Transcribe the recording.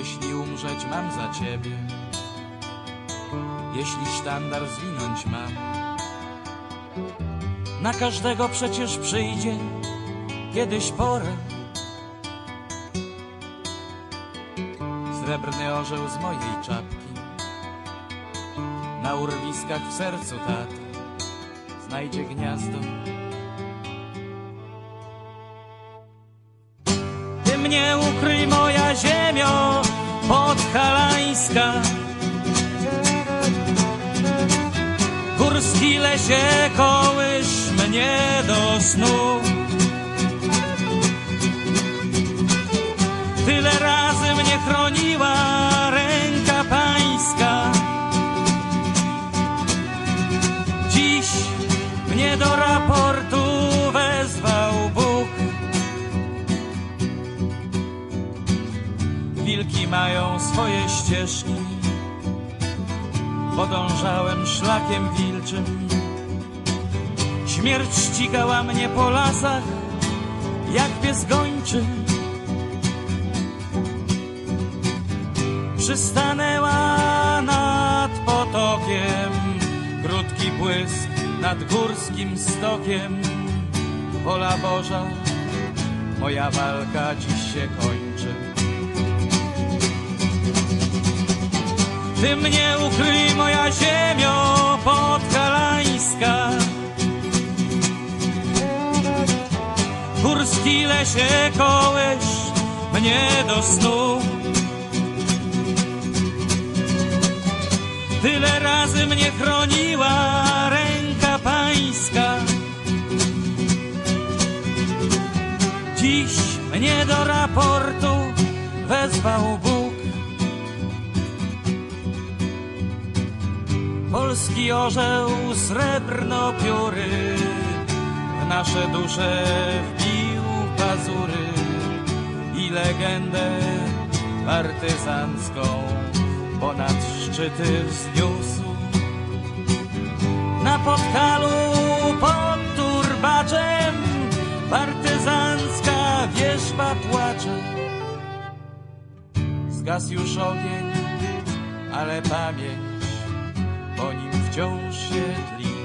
Jeśli umrzeć mam za ciebie, jeśli sztandar zwinąć mam, na każdego przecież przyjdzie kiedyś pora. Srebrny orzeł z mojej czapki, na urwiskach w sercu Tatry znajdzie gniazdo. Ty mnie ukryj, podhalańska. Górski lesie kołysz mnie do snu. Tyle razy mnie chroniła Wilki mają swoje ścieżki, podążałem szlakiem wilczym. Śmierć ścigała mnie po lasach, jak pies gończy. Przystanęła nad potokiem, krótki błysk nad górskim stokiem. Wola Boża, moja walka dziś się kończy. Ty mnie ukryj, moja ziemio podhalańska. Górski lesie kołysz mnie do snu. Tyle razy mnie chroniła ręka pańska. Dziś mnie do raportu wezwał Bóg. Polski orzeł srebrno pióry w nasze dusze wbił pazury i legendę partyzancką ponad szczyty wzniósł. Na Podhalu pod turbaczem partyzancka wierzba płacze. Zgasł już ogień, ale pamięć po nim wciąż się.